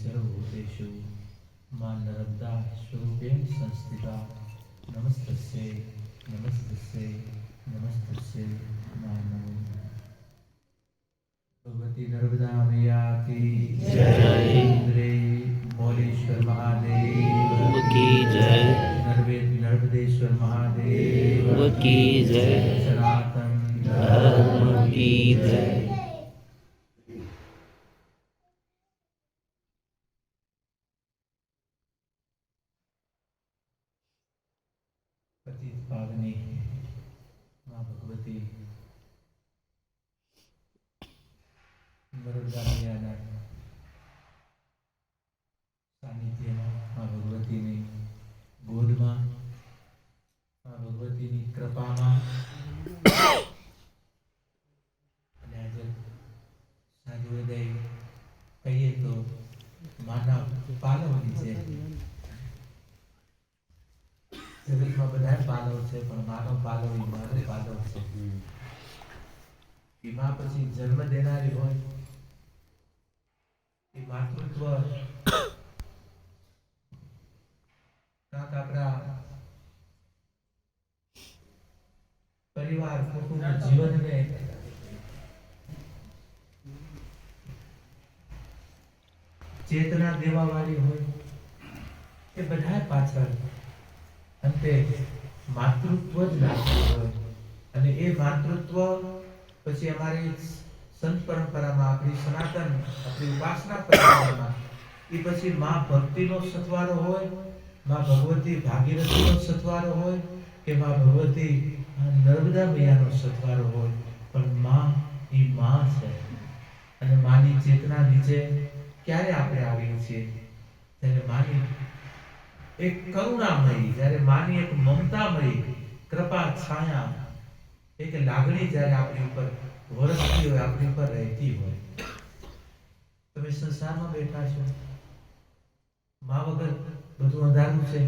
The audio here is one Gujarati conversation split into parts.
સર્વભૂતેષુ મા નર્મદા સ્વરૂપેણ સંસ્થિતા નમસ્તસ્યૈ નમસ્તસ્યૈ નમસ્તસ્યૈ નમો ભગવતી નર્મદા મૈયા કી જય. ઇન્દ્રે મોલેશ્વર મહાદેવ કી જય. નર્વે નર્મદેશ્વર મહાદેવ કી જય. સનાતન ધર્મ કી જય. પતિત પાવની મા ભગવતી નર્મદા મૈયાના સાનિધ્યમાં મા ભગવતીની ગોદમાં મા ભગવતીની કૃપામાં અને આજે સાંજોદય કહીએ તો માના પાલવની છે જગતમાં બધા પાલવ છે પણ માનો પાલવ એ માનો પાલવ છે. એમાં પછી જન્મ દેનારી હોય એ માતૃત્વ કાંક આપણા પરિવાર કુટુંબ જીવનને ચેતના દેવા વાળી હોય એ બધા પાછળ અંતે માતૃત્વ જ લાગતું હોય અને એ માતૃત્વ પછી અમારી સંત પરંપરામાં, આપણી સનાતન, આપણી ઉપાસના પરંપરામાં, એ પછી માં ભક્તિનો સથવારો હોય, માં ભગવતી ભાગીરથીનો સથવારો હોય કે માં ભગવતી નર્મદા મૈયાનો સથવારો હોય. પણ માં એ માં છે. અને માની ચેતના નીચે ક્યારે આપણે આવીએ છીએ? ત્યારે માની એક કરુણામય, જ્યારે માની એક મમતામય, કૃપા, છાયા, એક લાગણી જ્યારે આપણી ઉપર, વરસતી હોય, આપણી ઉપર રહેતી હોય. તમે સંસારમાં બેઠા છો? મા વગર બધું અંધારું છે.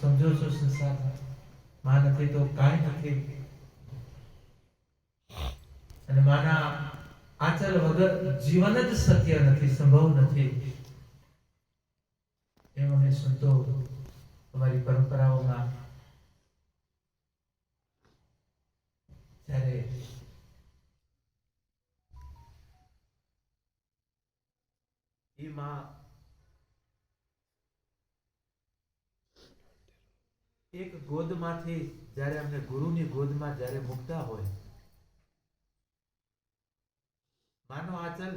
સમજો છો સંસારમાં? મા નથી તો કાંઈ નથી. અને માના આચર વગર જીવન જ સત્ય નથી, સંભવ નથી. એમ અમે સંતો અમારી પરંપરાઓમાં જ્યારે એમાં એક ગોદમાંથી જ્યારે અમને ગુરુની ગોદમાં જ્યારે મૂકતા હોય, માનો આચલ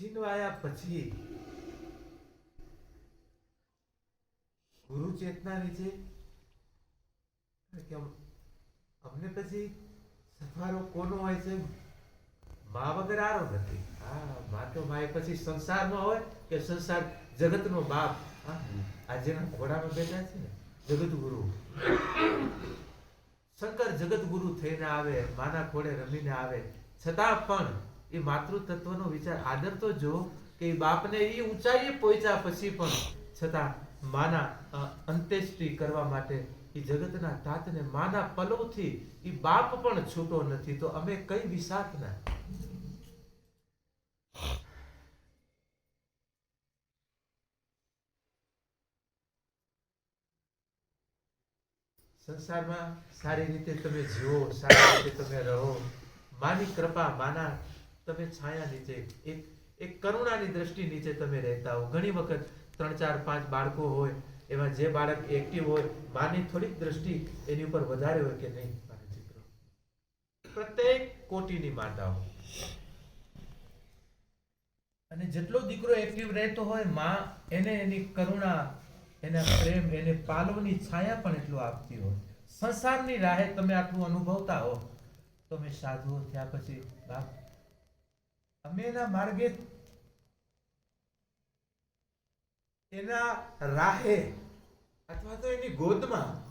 છીનવાયા પછી ગુરુ ચેતના કે અમને પછી સફારો કોનો હોય છે? મા વગર આરો નથી. હા, મા તો મા પછી સંસારમાં હોય કે સંસાર જગતનો બાપ? આ જેના ઘોડામાં બેઠા છે ને જગત ગુરુ શંકર જગત ગુરુ થઈને આવે, માના ખોડે રમીને આવે. છતાં પણ એ માતૃતત્વનો વિચાર. આદર તો જો કે બાપને એ ઊંચાઈએ પહોંચ્યા પછી પણ, છતાં માના અંત્યેષ્ટિ કરવા માટે એ જગતના તાતને માના પલવથી એ બાપ પણ છૂટો નથી. તો અમે કઈ વિસાતના સંસારમાં સારી રીતે તમે જીવો સારી રીતે તમે રહો. માની કૃપા, માના તમે છાયા નીચે, એક એક કરુણાની દ્રષ્ટિ નીચે તમે રહેતા હો. ઘણી વખત ત્રણ, ચાર, પાંચ બાળકો હોય એમાં જે બાળક એક્ટિવ હોય, માની થોડીક દ્રષ્ટિ એની ઉપર વધારે હોય કે નહીં પ્રત્યેક કોટીની માતાઓ. અને જેટલો દીકરો એક્ટિવ રહેતો હોય, માં એને એની કરુણા, એના પ્રેમ, એને પાલવની છાયા પણ એટલું આપતી હોય. સંસારની રાહે તમે આટલું અનુભવતા હો તમે સાધુઓ થયા પછી બાપ અમે માર્ગે એના રાહે અથવા તો એની ગોદમાં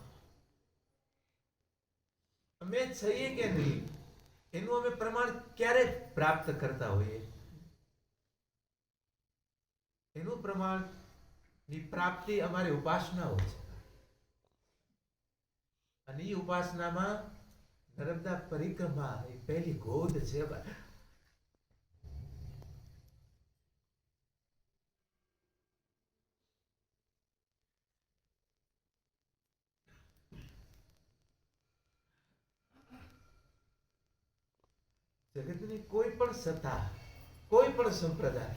અમે છીએ કે નહીં, એનું અમે પ્રમાણ ક્યારે પ્રાપ્ત કરતા હોઈએ? એનું પ્રમાણની પ્રાપ્તિ અમારી ઉપાસનાઓ છે. અને એ ઉપાસનામાં નર્મદા પરિક્રમા એ પહેલી ગોદ છે. જગતની કોઈ પણ સત્તા, કોઈ પણ સંપ્રદાય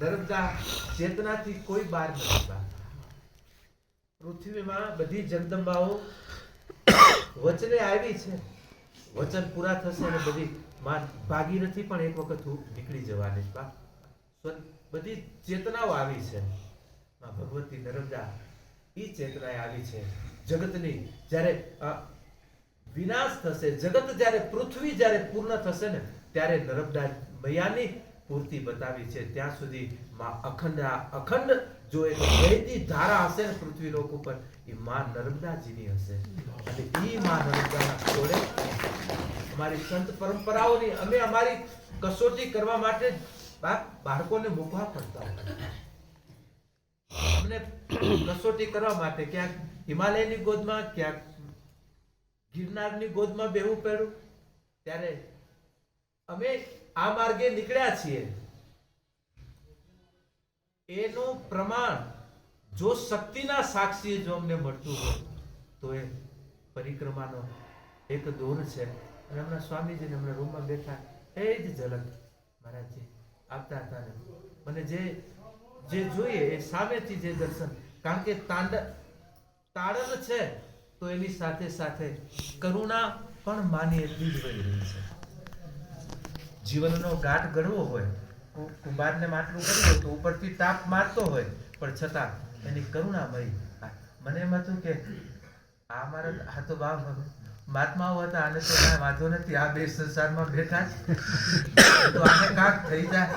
નર્મદા ચેતનાથી કોઈ બહાર નથી પૃથ્વીમાં બધી જગદંબાઓ વચને આવી છે. વચન પૂરા થશે અને બધી માં ભાગીરથી પણ એક વખત નીકળી જવાની બા. બધી ચેતનાઓ આવી છે. માં ભગવતી નર્મદા એ ચેતનાએ આવી છે. જગતની જ્યારે વિનાશ થશે. જગત જ્યારે પૃથ્વી જ્યારે પૂર્ણ થશે ને, ત્યારે નર્મદા મૈયાની પૂર્તિ બતાવી છે. ત્યાં સુધી માં અખંડ અખંડ જો એક વહેતી ધારા હશે ને પૃથ્વી લોક ઉપર, એ માં નર્મદાજીની હશે. અને એ માં નર્મદાના જોડે અમારી સંત પરંપરાઓની, અમે અમારી કસોટી કરવા માટે બાળકોને મૂકવા પડતા હોય. અમને કસોટી કરવા માટે ક્યાંક હિમાલયની ગોદમાં, ક્યાંક ગિરનારની ગોદમાં બેહવું પડ્યું ત્યારે અમે આ માર્ગે નીકળ્યા છીએ. એનું પ્રમાણ જો શક્તિના સાક્ષી જો અમને મળતું હોય, તો એ પરિક્રમાનો એક દોર છે. અને હમણાં સ્વામીજીને હમણાં રૂમમાં બેઠા, એ જ ઝલક મહારાજજી આપતા હતા મને જે જે જોઈએ એ સામેથી જે દર્શન, કારણ કે તાંડ તાળન છે. તો એની સાથે સાથે કરુણા પણ માની એટલી જ વહી રહી છે. જીવનનો ગાંઠ ગળવો હોય કુંભારને માટલું કરવું હોય તો ઉપરથી તાપ મારતો હોય, પણ છતાં એની કરુણા મળી મને એમ હતું કે આ મારા આ તો બા મહાત્માઓ હતા, આને તો કાંઈ વાંધો નથી, આ બે સંસારમાં બેઠા તો આને કાંક થઈ જાય.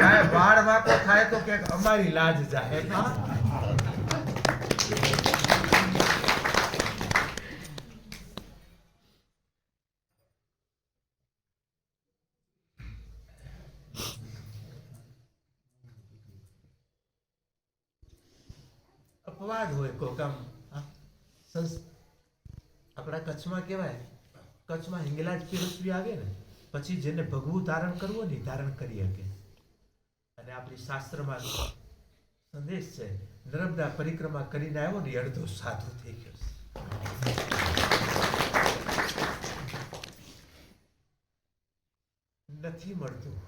કાંઈ વાળ વાંકો થાય તો કે અમારી લાજ જાય હોય સંસ- આપણા કચ્છમાં કહેવાય, કચ્છમાં હિંગલાજ પીરસવી આવે ને, પછી જેને ભગવું ધારણ કરવું ને ધારણ કરી શકે. અને આપણી શાસ્ત્રમાં સંદેશ છે, નર્મદા પરિક્રમા કરીને આવ્યો ને અડધો સાધુ થઈ ગયો. નથી મળતું.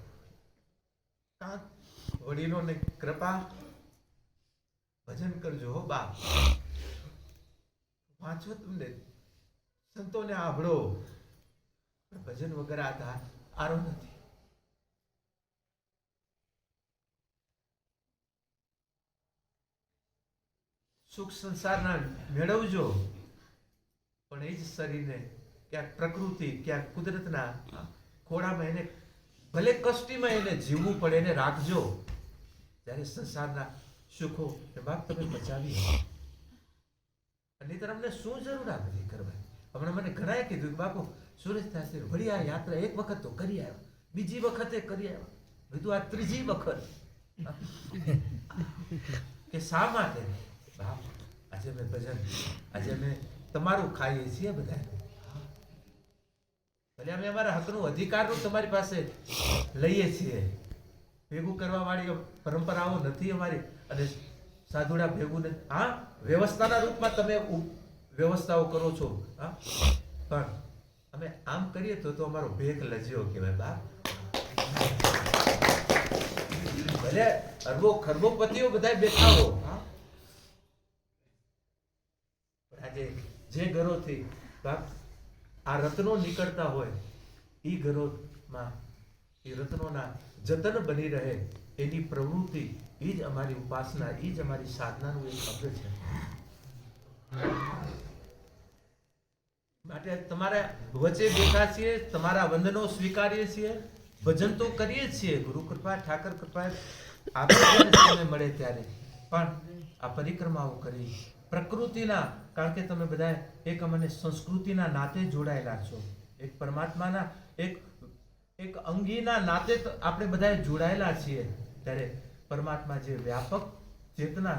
કાંક વડીલોને કૃપા ભજન કરજો હો બા. વાંચો તમને. સંતોને આભળો ભજન વગર આધાર આરો નથી. સુખ સંસારના મેળવજો. પણ એ જ શરીરને ક્યાંક પ્રકૃતિ, ક્યાંક કુદરતના ખોળામાં એને ભલે કષ્ટીમાં એને જીવવું પડે, એને રાખજો. જ્યારે સંસારના સુખો બાપ તમે બચાવી અને તમને શું જરૂર આ બધી કરવાની? હમણાં મને ઘણાએ કીધું કે બાપુ સુરેશ થશે, વળી આ યાત્રા એક વખત તો કરી આવ્યો, બીજી વખતે કરી આવ્યો. બીજું આ ત્રીજી વખત. કે શા માટે? બાપ, આજે મેં ભજન આજે અમે તમારું ખાઈએ છીએ બધા ભલે અમે અમારા હકનું અધિકારનું તમારી પાસે લઈએ છીએ. ભેગું કરવા વાળી પરંપરાઓ નથી અમારી. અને સાધુડા ભેગું હા, વ્યવસ્થાના રૂપમાં તમે વ્યવસ્થાઓ કરો છો, હા. પણ અમે આમ કરીએ તો તો અમારો ભેગ લજ્યો કહેવાય, બા. ભલે અરબો ખરબોપતિઓ બધા બેઠા હો, હા. આજે જે ઘરોથી આ રત્નો નીકળતા હોય એ ઘરોમાં એ રત્નોના જતન બની રહે એની પ્રવૃત્તિ એ જ અમારી ઉપાસના, એ જ અમારી સાધનાનું એક અંગ છે. માટે તમારા વચ્ચે બેઠા છીએ, તમારા વંદનો સ્વીકારીએ છીએ, ભજન તો કરીએ છીએ. ગુરુ કૃપા, ઠાકર કૃપા આપણે સમય મળે ત્યારે. પણ આ પરિક્રમાઓ કરી. પ્રકૃતિના, કારણ કે તમે બધા એક અમને સંસ્કૃતિના નાતે જોડાયેલા છો. એક પરમાત્માના એક એક અંગીના નાતે આપણે બધા જોડાયેલા છીએ. ત્યારે પરમાત્મા જે વ્યાપક ચેતના